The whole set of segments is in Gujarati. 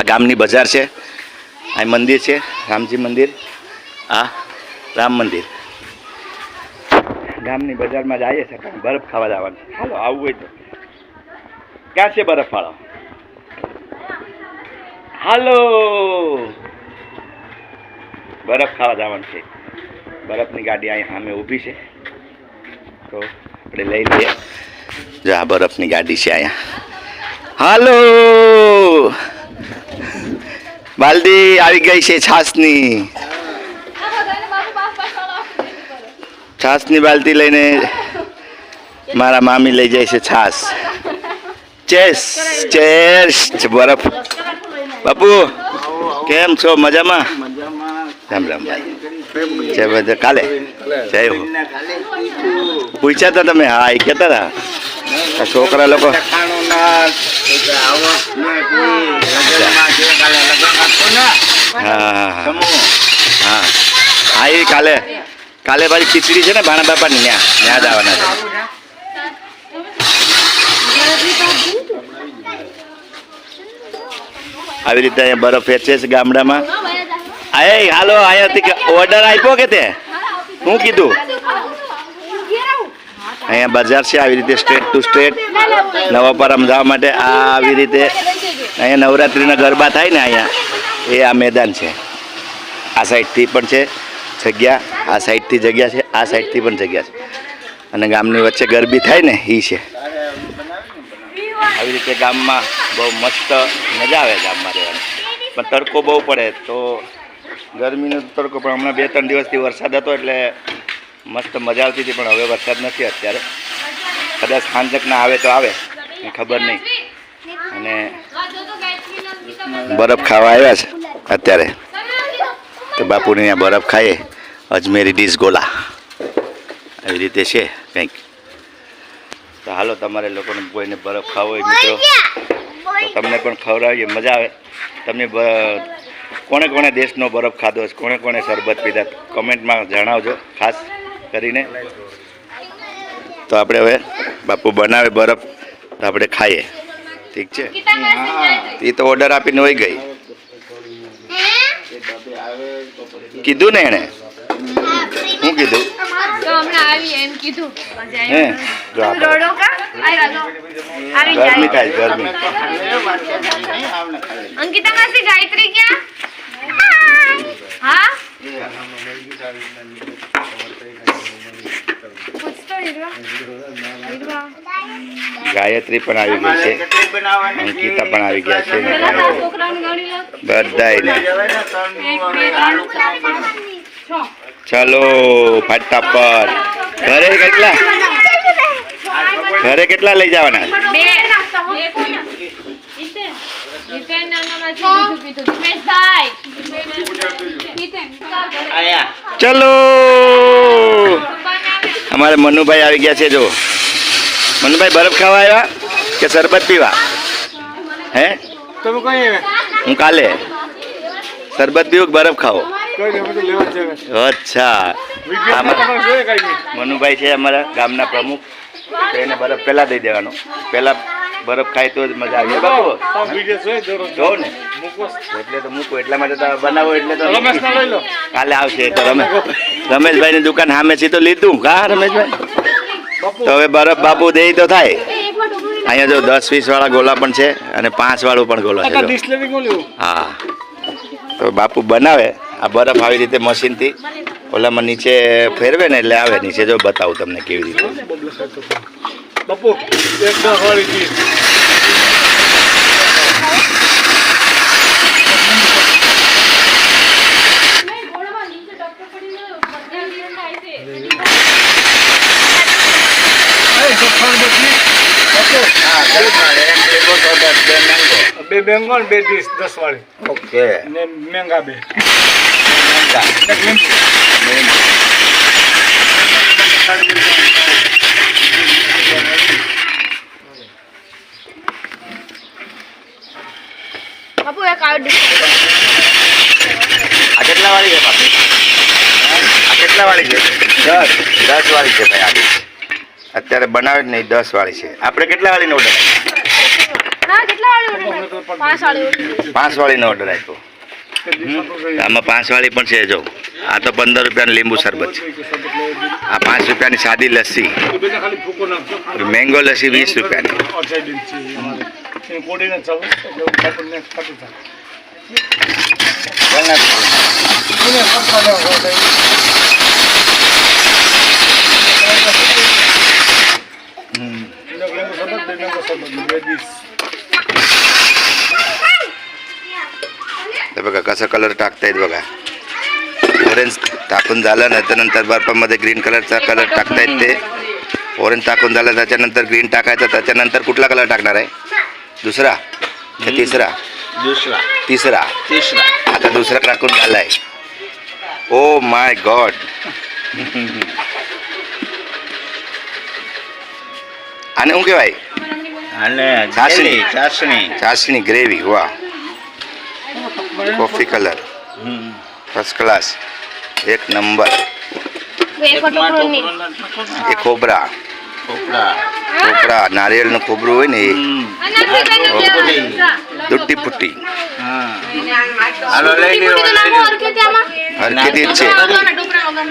આ ગામની બજાર છે. આ મંદિર છે, રામજી મંદિર. આ રામ મંદિર. ગામની બજારમાં જઈએ છે બરફ ખાવા જવાનું. હાલો આવવું હોય તો. ક્યાં છે બરફ વાળો હાલો. બરફ ખાવા જવાનું છે. બરફની ગાડી અહીં સામે ઊભી છે. તો આપણે લઈ લઈએ. જો આ બરફની ગાડી છે અહીંયા. હાલો. બાલદી આવી ગઈ છે છાસની. છાસની બાલદી લઈને મારા મામી લઈ જાય છે છાસ. ચેસ ચેસ, બરફ. બાપુ, કેમ છો? મજામાં? રામ રામ ભાઈ જય કાલે? જય પૂછ્યા હતા તમે? હા, એ કહેતા હતા છોકરા લોકો. કાલે પાછી ખીચડી છે ને ભાણા બાપાની ત્યાં ત્યાં જ આવવાના છે. આવી રીતે અહીંયા બરફ વેચે છે ગામડામાં. અરે હાલો અહીંયાથી ઓર્ડર આપ્યો કે તે? શું કીધું? અહીંયા બજાર છે, આવી રીતે સ્ટ્રેટ ટુ સ્ટ્રેટ નવાપરામ જવા માટે આ આવી રીતે અહીંયા નવરાત્રિના ગરબા થાય ને અહીંયા. એ આ મેદાન છે. આ સાઈડથી પણ છે. જગ્યા, આ સાઈડથી જગ્યા છે, આ સાઈડથી પણ જગ્યા છે. અને ગામની વચ્ચે ગરબી થાય ને એ છે. આવી રીતે ગામમાં બહુ મસ્ત મજા આવે ગામમાં રહેવાની. પણ તડકો બહુ પડે, તો ગરમીનો તડકો પણ હમણાં બે ત્રણ દિવસથી વરસાદ હતો એટલે મસ્ત મજા આવતી હતી, પણ હવે વરસાદ નથી અત્યારે. કદાચ સાંજકના આવે તો આવે ખબર નહીં. અને બરફ ખાવા આવ્યા છે અત્યારે. તો બાપુને અહીંયા બરફ ખાઈએ. અજમેરી ડીશ ગોલા. આવી રીતે છે કંઈક. તો હાલો તમારે લોકોને કોઈને બરફ ખાવો હોય મિત્રો તો તમને પણ ખવડાવીએ મજા આવે. તમને કોણે કોણે દેશનો બરફ ખાધો છે કોણે કોણે શરબત પીધા કમેન્ટમાં જણાવજો ખાસ કરીને. તો આપણે હવે બાપુ બનાવે બરફ તો આપણે ખાઈએ. ઠીક છે? એ તો ઓર્ડર આપીને હોય ગઈ. કીધું ને એણે. કીધું? તો હમણાં આવી એમ કીધું. હે રોડો કા? આવી ગરમી જાય ગરમી. અંકિતા માસી ગાયત્રી ક્યાં? હા? ગાયત્રી પણ આવી ગઈ છે. અંકિતા પણ આવી ગયા છે. ને ચલો ફટાફટ ઘરે કેટલા? ઘરે કેટલા લઈ જવાના? ચલો. અમારે મનુભાઈ આવી ગયા છે જો મનુભાઈ બરફ ખાવા આવ્યા કે શરબત પીવા? હે? તમે કઈ હું કાલે. શરબત પીવું કે બરફ ખાવો? અચ્છા. મનુભાઈ છે અમારા ગામના પ્રમુખ. એને બરફ પહેલા દઈ દેવાનો. પહેલા બરફ ખાય તો જ મજા આવી. બાબુ. જો ને. એટલે તો મૂકો એટલા માટે તો બનાવો એટલે તો. કાલે આવશે તો રમે. રમેશભાઈની દુકાન સામે છે તો લીધું. કા રમેશભાઈ? તો હવે બરફ બાપુ દે તો થાય. અહીંયા જો દસ વીસ વાળા ગોલા પણ છે અને પાંચ વાળું પણ ગોલા છે? હા. તો બાપુ બનાવે. આ બરફ આવી રીતે મશીનથી ઓલામાં નીચે ફેરવે ને એટલે આવે. નીચે જો બતાવું તમને કેવી રીતે. બાપુ, એક બે બેંગો ને બે ડીશ દસ વાળી. ઓકે. ને મેંગા બે. લીંબુ. બાપુ એક આ કેટલા વાળી છે બાપુ? આ કેટલા વાળી છે? દસ. દસ વાળી છે ભાઈ આ અત્યારે બનાવે જ નહીં દસ વાળી છે. આપણે કેટલા વાળીનો ઓર્ડર પાંચ વાળી પાંચ વાળીનો ઓર્ડર આપ્યો. આમાં પાંચ વાળી પણ છે જો. આ તો પંદર રૂપિયાનું લીંબુ શરબત છે. આ પાંચ રૂપિયાની સાદી લસ્સી. મેંગો લસ્સી વીસ રૂપિયાની. અઠાઈ तर बघा कसा कलर टाकतायत बघा. ऑरेंज टाकून झालं ना तर नंतर बर्फामध्ये ग्रीन कलरचा कलर टाकतायत ते. ऑरेंज टाकून झालं त्याच्यानंतर ग्रीन टाकायचं त्याच्यानंतर कुठला कलर टाकणार आहे? दुसरा? Hmm. तिसरा? दुसरा. तिसरा. तिसरा. आता दुसरा टाकून झालाय. ओ माय गॉड आणि ओके भाई चाचणी चाचणी चाचणी ग्रेव्ही वा કોફી કલર ફર્સ્ટ ક્લાસ એક નંબર. એ કોબરા કોપરા નારિયેળનું કોબરું હોય ને એ દુટ્ટી લ્યો હરખેતી જ છે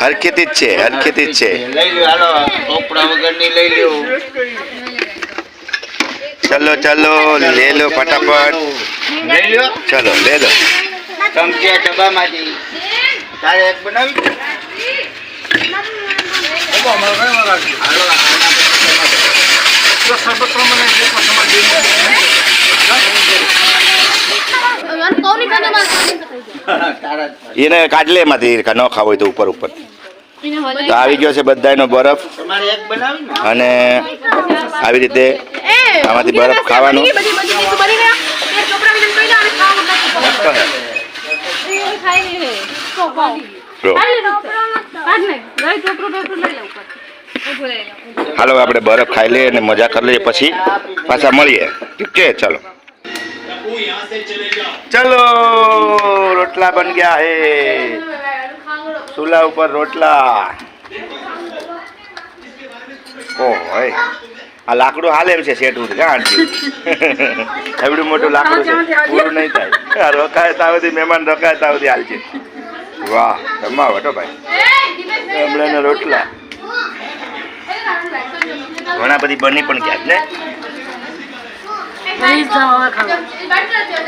હરખેતી જ છે હરખેતી જ છે લઈ લ્યો હાલો ટોપરા વગરની લઈ લ્યો ચલો ચલો લે લો ફટાફટ. લઈ ચલો લે લો. ચમચી ડબ્બામાંથી. તારે એક બનાવી? એને કાઢ લે એમાંથી ન ખાવ હોય તો ઉપર ઉપર. તો આવી ગયો છે બધાનો બરફ. તમારે એક બનાવી ને? અને આવી રીતે આમાંથી બરફ ખાવાનું. હાલો આપણે બરફ ખાઈ લઈએ અને મજા કરી લઈએ પછી પાછા મળીએ. ઠીક છે? ચલો. ચલો રોટલા બન ગયા હે. ચૂલા ઉપર રોટલા. ઓહ હોય. આ લાકડું હાલે એમ છે શેઠું આંટી એવડું મોટું લાકડું છે. પૂરું નહીં થાય. રોકાય ત્યાં સુધી મહેમાન રોકાય હાલ છે વાહ જમા વટો ભાઈ. હમણાં રોટલા. ઘણા બધી બની પણ ગયા છે ને?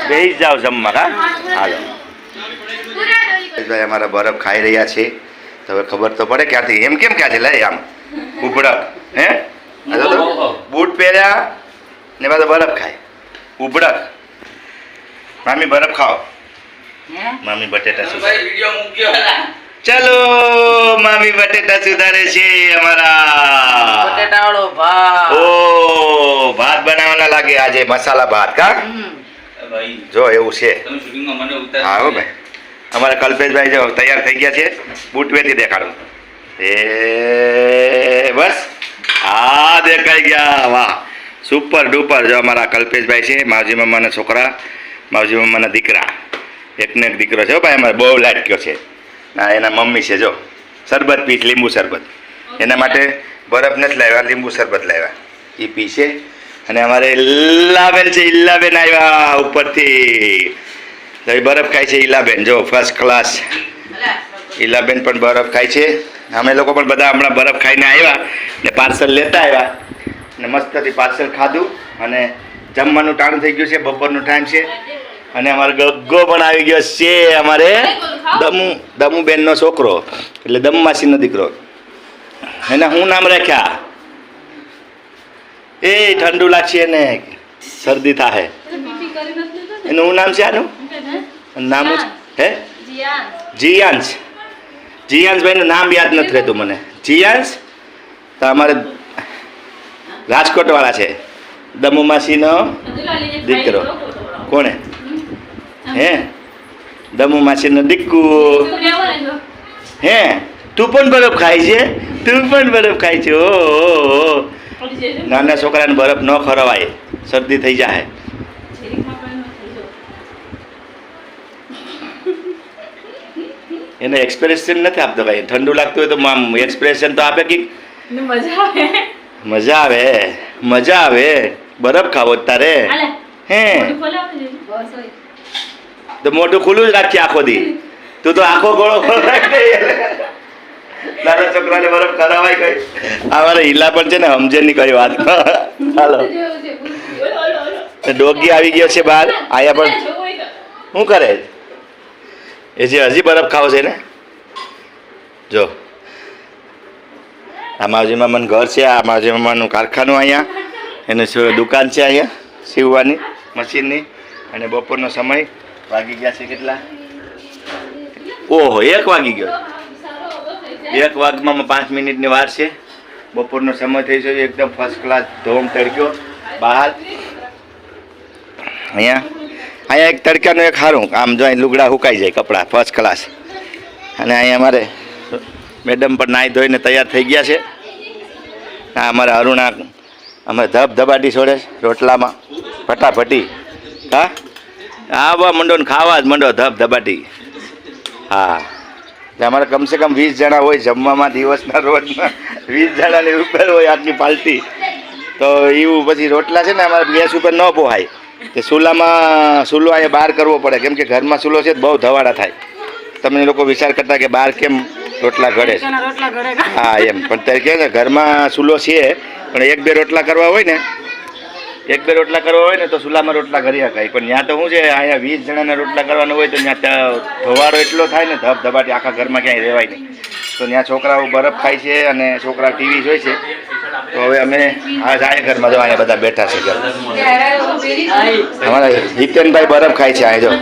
બેસી જાઓ જમવા હા? હાલો. ભાઈ અમારા બરફ ખાઈ રહ્યા છે. તો હવે ખબર તો પડે ક્યાંથી એમ કેમ ક્યાં છે લે આમ. ઉભડક. હે? બૂટ પહેર્યા ને બધા બરફ ખાય. ઉભડક. મામી બરફ ખાઓ. મામી બટેટા સુધારે. ચલો મામી બટેટા સુધારે છે અમારા. બટેટાવાળો ભાત. ઓ ભાત બનાવવાના લાગે આજે મસાલા ભાત કા? ભાઈ જો એવું છે. તમે શૂટિંગમાં મને ઉતાર હા હો ભાઈ. અમારા કલ્પેશભાઈ જો તૈયાર થઈ ગયા છે બૂટ વેથી દેખાડો. એ બસ. હા દેખાઈ ગયા વાહ. સુપર ડુપર જો અમારા કલ્પેશભાઈ છે માવજી મમ્માના છોકરા માવજી મમ્માના દીકરા. એકને એક દીકરો છે ભાઈ અમારે બહુ લાટક્યો છે. ના એના મમ્મી છે જો. શરબત પીશ લીંબુ શરબત. એના માટે બરફ નથી લાવ્યા લીંબુ શરબત લાવ્યા. એ પીશે અને અમારે ઇલ્લાબેન છે ઇલ્લાબેન આવ્યા ઉપરથી. તો બરફ ખાય છે ઈલાબેન, જો ફર્સ્ટ ક્લાસ ઈલાબેન પણ બરફ ખાય છે. અમે લોકો પણ બધા હમણાં બરફ ખાઈને આવ્યા ને પાર્સલ લેતા આવ્યા ને મસ્તથી પાર્સલ ખાધું અને જમવાનું ટાણું થઈ ગયું છે, બપોરનો ટાઈમ છે. અને અમારો ગગ્ગો પણ આવી ગયો છે અમારે દમુ, દમુબેનનો છોકરો, એટલે દમમાસીનો દીકરો. એના હું નામ રાખ્યા? એ ઠંડુ લાગશે ને શરદી થાય એનું શું નામ છે આનું? નામ હે? જીયાંશ. જીયાંશભાઈનું નામ યાદ નથી રહેતું મને. જીયાંશ? તો અમારે રાજકોટવાળા છે. દમુ માસીનો દીકરો. કોણે? હે? દમુ માસીનો દીકુ હે? તું પણ બરફ ખાય છે? તું પણ બરફ ખાય છે. ઓ. નાના છોકરાને બરફ ન ખરવાય શરદી થઈ જાય એને એક્સપ્રેશન નથી આપતો ભાઈ. ઠંડુ લાગતું હોય તો આમ એક્સપ્રેશન તો આપે કે મજા આવે. મજા આવે. મજા આવે. બરફ ખાવો તારે. હે. તો મોઢું ખુલ્લું જ રાખી આખો દી. તું તો આખો ગોળો. નાના છોકરાને બરફ કરાવાય કઈ. અમારે હિલા પણ છે ને સમજે ની કઈ વાત. હાલો. ડોગી આવી ગયો છે બહાર. આયા પણ. શું કરે? એ જે હજી બરફ ખાવ છે ને? જો. આ માવજી મામાનું ઘર છે, આ માવજી મામાનું કારખાનું અહીંયા. એને દુકાન છે અહીંયા, સીવવાની, મશીનની. અને બપોરનો સમય. વાગી ગયા છે કેટલા? ઓહો, એક વાગી ગયો. એક વાગમાં પાંચ મિનિટની વાર છે. બપોરનો સમય થઈ ગયો, એકદમ ફર્સ્ટ ક્લાસ ધોમ તડક્યો. બહાર. અહીંયા. અહીંયા એક તડકાનું એક સારું આમ જો અહીં લુગડા સુકાઈ જાય કપડાં ફર્સ્ટ ક્લાસ અને અહીંયા અમારે મેડમ પણ નાહી ધોઈને તૈયાર થઈ ગયા છે. આ અમારા અરુણા, અમે ધબ ધબાટી છોડે રોટલામાં, ફટાફટી. હા? આવવા મંડો ને ખાવા જ મંડો, ધબ ધબાટી. હા. અમારે કમસે કમ વીસ જણા હોય જમવામાં દિવસના રોજના. વીસ જણાની ઉપર હોય આટલી પાલટી. તો એવું પછી રોટલા છે ને, અમારે ગેસ ઉપર ન પોહાય. તે ચૂલામાં ચૂલો અહીંયા બહાર કરવો પડે. કેમ કે ઘરમાં ચૂલો છે બહુ ધવાડા થાય. તમે લોકો વિચાર કરતા કે બહાર કેમ રોટલા ઘડે છે. હા એમ. પણ ત્યારે કહે ને ઘરમાં ચૂલો છે પણ એક બે રોટલા કરવા હોય ને એક બે રોટલા કરવા હોય ને તો ચૂલામાં રોટલા કરી શકાય. પણ ત્યાં તો શું છે અહીંયા વીસ જણાના રોટલા કરવાના હોય તો ત્યાં ત્યાં ધોવાડો એટલો થાય ને ધબ ધબાટી આખા ઘરમાં ક્યાંય રહેવાય નહીં. તો ત્યાં છોકરાઓ બરફ ખાય છે અને છોકરા ટીવી જોઈ છે. તો હવે અમે આ જાય ઘરમાં જો બધા બેઠા છે ઘર. અમારા હિતેનભાઈ બરફ ખાય છે અહીંયા.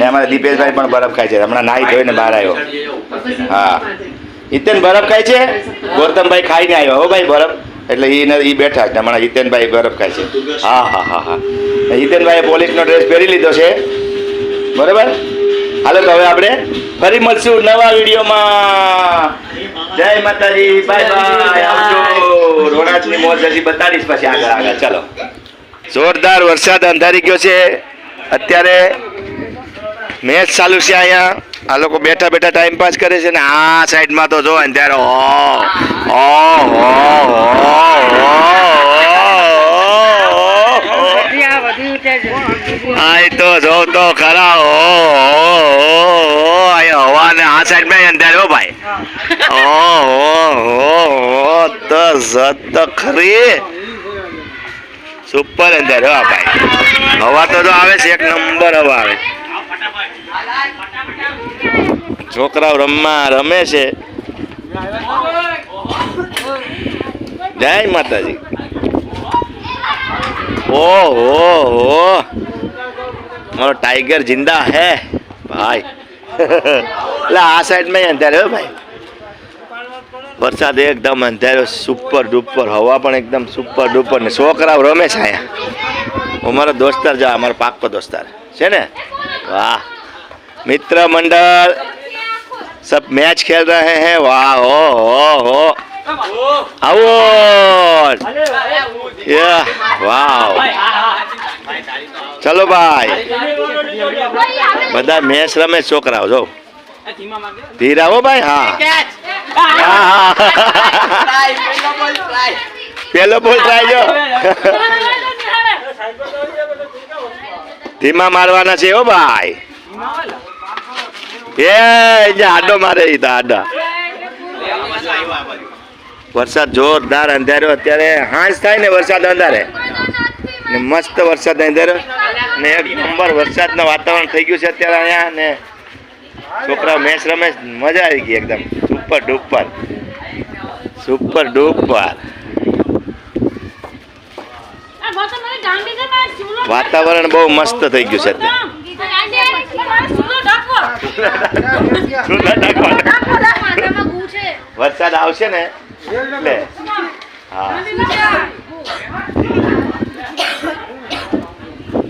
ને અમારા દીપેશભાઈ પણ બરફ ખાય છે. હમણાં નાહી ધોઈને બહાર આવ્યો. હા. હિતેન બરફ ખાય છે? ગૌતમભાઈ ખાઈને આવ્યો. હો ભાઈ, બરફ. એટલે એ એ બેઠા છે. હમણાં હિતેનભાઈ બરફ ખાય છે. હા હા હા હા. હિતેનભાઈએ પોલીસનો ડ્રેસ પહેરી લીધો છે. બરાબર? હાલો તો હવે આપણે ફરી મળશું નવા વિડીયોમાં. જય માતાજી બાય બાય આવજો રોણાચની મોજ હજી બતાડીશ પછી આગળ આગળ ચાલો જોરદાર વરસાદ અંધારી ગયો છે અત્યારે મેચ ચાલુ છે અહીંયા આ લોકો બેઠા બેઠા ટાઈમ પાસ કરે છે ને આ સાઈડમાં તો જો અંધારો ઓ ઓ આ તો જો તો ખરા ઓ અહીંયા હવા ને આ સાઈડમાં અંધારે હો ભાઈ ઓ તો જત ખરી સુપર અંદર, હો, ભાઈ. હવા તો તો આવે છે, એક નંબર હવા આવે. છોકરાઓ રમવા રમે છે. જય માતાજી. ઓહો મારો ટાઈગર જિંદા હે, ભાઈ. એટલે આ સાઈડમાં અંધારે હો ભાઈ. વરસાદ એકદમ અંધારો સુપર ડુપર હવા પણ એકદમ સુપર ડુપર ને છોકરાઓ રમેશ છે હું મારો દોસ્તાર જા અમારો પાક્કો દોસ્તાર. છે ને? વાહ. મિત્ર મંડળ, સબ મેચ ખેલ રહે હે? વાહ, હો હો હો. આવો. વાહ ચલો ભાઈ. બધા મેચ રમે છોકરાઓ, જો. ધીરા ભાઈ, હા. પેલો બોલ ટ્રાય જો. ધીમા મારવાના છે હો ભાઈ. એ આડો મારે આડા. વરસાદ જોરદાર અંધાર્યો. અત્યારે હાંસ થાય ને વરસાદ અંધારે. મસ્ત વરસાદ અંધાર્યો. ને એક નંબર વરસાદનું વાતાવરણ થઈ ગયું છે અત્યારે અહીંયા ને છોકરાઓ મેચ રમે મજા આવી ગઈ એકદમ. સુપર ડુપર સુપર ડુપર વાતાવરણ બહુ મસ્ત થઈ ગયું છે? વરસાદ આવશે ને? એટલે. હા.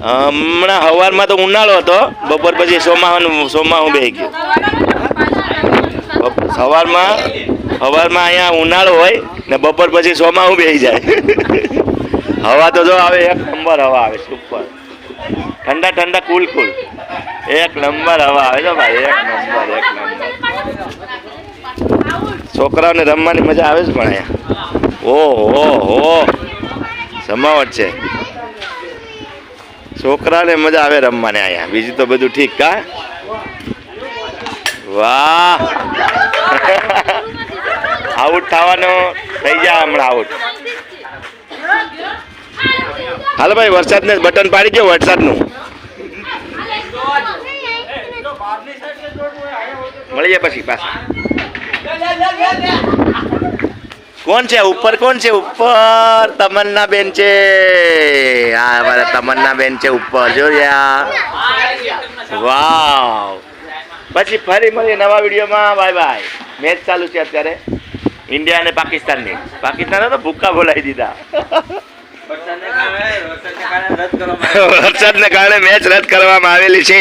હમણાં સવારમાં તો ઉનાળો હતો. બપોર પછી સોમાહન સોમાહું બેસી ગયું. સવારમાં સવારમાં અહીંયા ઉનાળો હોય ને બપોર પછી સોમાહું બે જાય. હવા તો જો આવે, એક નંબર હવા આવે સુપર ઠંડા ઠંડા કુલ કુલ. એક નંબર હવા આવે છે ભાઈ, એક નંબર એક નંબર. છોકરાઓને રમવાની મજા આવે છે પણ અહીંયા. ઓહો, હો. જમાવટ છે. છોકરાને મજા આવે રમવાને અહીંયા. બીજું તો બધું ઠીક કા વાહ! આઉટ થવાનો, થઈ જા હમણાં આઉટ. હાલો ભાઈ, વરસાદને બટન પાડી ગયો વરસાદનું. મળીએ પછી પાછા. કોણ છે? ઉપર કોણ છે? ઉપર તમન્ના બેન છે. હા અમારા તમન્ના બેન છે ઉપર. જોયા વાવ. પછી ફરી મળીએ નવા વિડીયોમાં. Bye bye. મેચ ચાલુ છે અત્યારે. ઇન્ડિયા અને પાકિસ્તાનની. પાકિસ્તાને તો ભૂક્કા બોલાવી દીધા. વરસાદને કારણે મેચ રદ કરવામાં આવેલી છે.